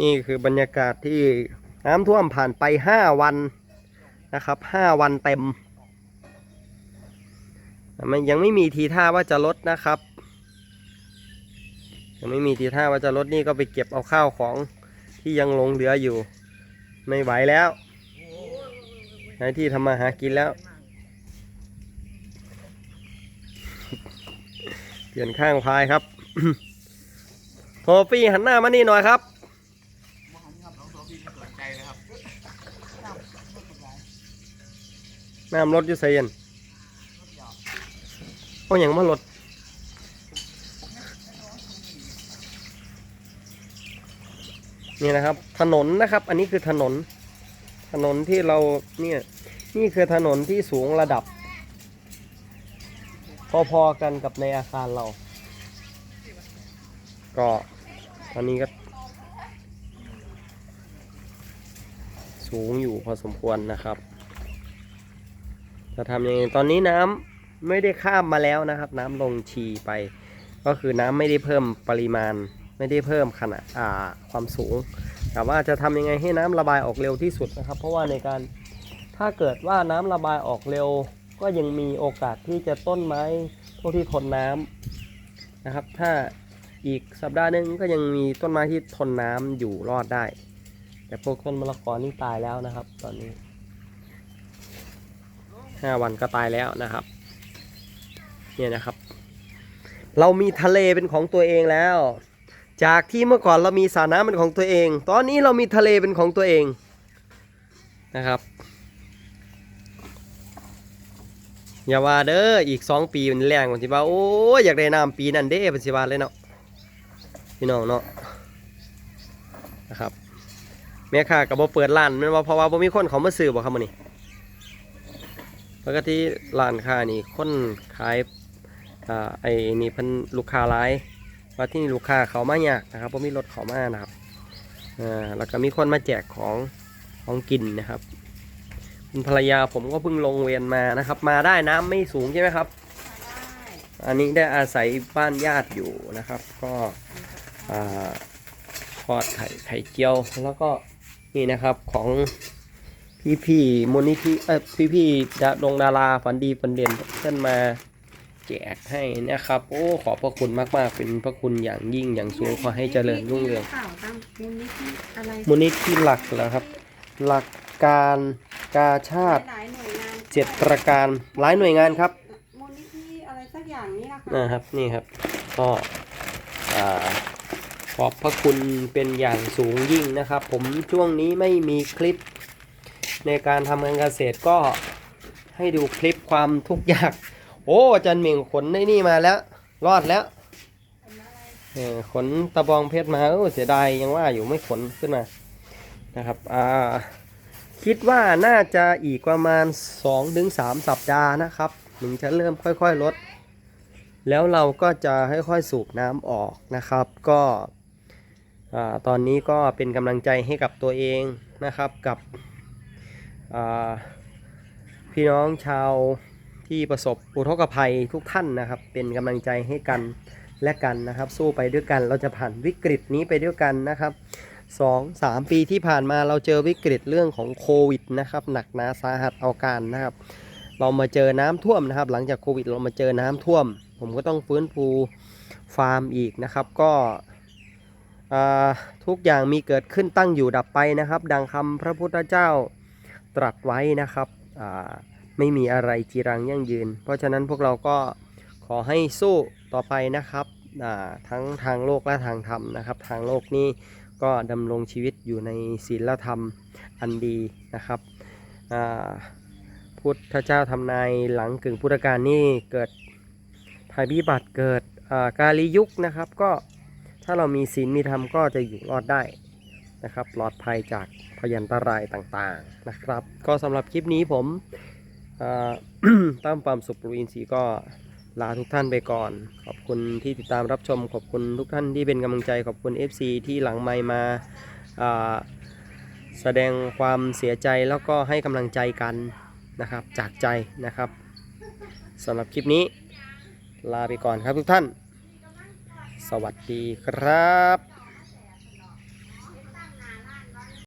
นี่คือบรรยากาศที่น้ำท่วมผ่านไปห้าวันนะครับห้าวันเต็มมันยังไม่มีทีท่าว่าจะลดนะครับ ยังไม่มีทีท่าว่าจะลดนี่ก็ไปเก็บเอาข้าวของที่ยังลงเหลืออยู่ ไม่ไหวแล้วหาที่ทำมาหากินแล้ว เปลี่ยนข้างพายครับโทฟี่หันหน้ามานี่หน่อยครับ น้ำรถอยู่ไซเย็นเอาอย่างมารถนี่นะครับ ถนนนะครับ อันนี้คือถนน ถนนที่เราเนี่ยนี่คือถนนที่สูงระดับ พอๆกันกับในอาคารเรา ก็ตอนนี้ก็ สูงอยู่พอสมควรนะครับ จะทำยังไงตอนนี้น้ำไม่ได้ข้ามมาแล้วนะครับ น้ำลงชีไป ก็คือน้ำไม่ได้เพิ่มปริมาณ ไม่ได้เพิ่มขนาดอาความสูง แต่ว่าจะทำยังไงให้น้ำระบายออกเร็วที่สุดนะครับ เพราะว่าในการถ้าเกิดว่าน้ำระบายออกเร็ว ก็ยังมีโอกาสที่จะต้นไม้พวกที่ทนน้ำนะครับ ถ้าอีกสัปดาห์หนึงก็ยังมีต้นไม้ที่ทนน้ำอยู่รอดได้ แต่พวกต้นมะละกอนี่ตายแล้วนะครับ ตอนนี้ ห้าวันก็ตายแล้วนะครับ เนี่ยนะครับ เรามีทะเลเป็นของตัวเองแล้ว จากที่เมื่อก่อนเรามีสระน้ำเป็นของตัวเอง ตอนนี้เรามีทะเลเป็นของตัวเองนะครับอย่าว่าเด้ออีกสองปีมันแรงมันสิว่าโอ้ยอยากได้น้ำปีนั้นเด้เป็นสิว่าเลยเนาะพี่น้องเนาะนะครับแม่ค้ากับบ่เปิดร้านมันว่าเพราะว่าบ่มีคนเขามาซื้อบ่ครับมื้อนี้ ปกติร้านค้านี่คนขายอ่าไอ้นี่เพิ่นลูกค้าหลายว่าที่นี่ลูกค้าเขามายากนะครับบ่มีรถเขามานะครับอ่าแล้วก็มีคนมาแจกของของกินนะครับคุณภรรยาผมก็เพิ่งลงเวียนมานะครับ มาได้น้ำไม่สูงใช่ไหมครับอันนี้ได้อาศัยบ้านญาติอยู่นะครับ ก็ทอดไข่ไข่เจียวแล้วก็นี่นะครับของ พี่พี่ๆมูลนิธิเออพี่พี่ๆดาดงดาราฝันดีฝันเด่นท่านมาแจกให้นะครับ โอ้ขอบพระคุณมากๆ เป็นพระคุณอย่างยิ่งอย่างสูงขอให้เจริญรุ่งเรืองข่าวตามมูลนิธิอะไรมูลนิธิหลักแล้วครับ หลักการกาชาติหลายหน่วยงานเจ็ดประการหลายหน่วยงานครับมูลนิธิอะไรสักอย่างนี้นะคะนะครับนี่ครับก็อ่าขอบพระคุณเป็นอย่างสูงยิ่งนะครับ ผมช่วงนี้ไม่มีคลิป ในการทำการเกษตรก็ให้ดูคลิปความทุกข์ยาก โอ้จันเหม่งขนได้นี่มาแล้ว รอดแล้วขนตะบองเพชรมาเสียดายยังว่าอยู่ไม่ขนขึ้นมานะครับอ่าคิดว่าน่าจะอีกประมาณ 2-3 สัปดาห์นะครับถึงจะเริ่มค่อยๆลด แล้วเราก็จะค่อยๆสูบน้ำออกนะครับ ก็ตอนนี้ก็เป็นกำลังใจให้กับตัวเองนะครับกับ พี่น้องชาวที่ประสบอุทกภัยทุกท่านนะครับ เป็นกำลังใจให้กันและกันนะครับ สู้ไปด้วยกันเราจะผ่านวิกฤตนี้ไปด้วยกันนะครับสองสามปีที่ผ่านมาเราเจอวิกฤตเรื่องของโควิดนะครับ หนักหนาสาหัสเอาการนะครับ เรามาเจอน้ำท่วมนะครับ หลังจากโควิดเรามาเจอน้ำท่วม ผมก็ต้องฟื้นฟูฟาร์มอีกนะครับ ก็ทุกอย่างมีเกิดขึ้นตั้งอยู่ดับไปนะครับ ดังคำพระพุทธเจ้า ตรัสไว้นะครับไม่มีอะไรจีรังยั่งยืน เพราะฉะนั้นพวกเราก็ขอให้สู้ต่อไปนะครับทั้งทางโลกและทางธรรมนะครับ ทางโลกนี้ก็ดำรงชีวิตอยู่ในศีลธรรมอันดีนะครับพุทธเจ้าทำนายหลังกึ่งพุทธกาลนี่เกิดภัยพิบัติเกิดกาลียุคนะครับ ก็ถ้าเรามีศีลมีธรรมก็จะอยู่รอดได้ นะครับปลอดภัยจากพยันตรายต่างๆนะครับ ก็สำหรับคลิปนี้ผมตั้มปามสุปรุอินทรีย์ก็ลาทุกท่านไปก่อน ขอบคุณที่ติดตามรับชม ขอบคุณทุกท่านที่เป็นกำลังใจ ขอบคุณ FC ที่หลังไมมาแสดงความเสียใจแล้วก็ให้กำลังใจกันนะครับ จากใจนะครับสำหรับคลิปนี้ ลาไปก่อนครับทุกท่าน สวัสดีครับ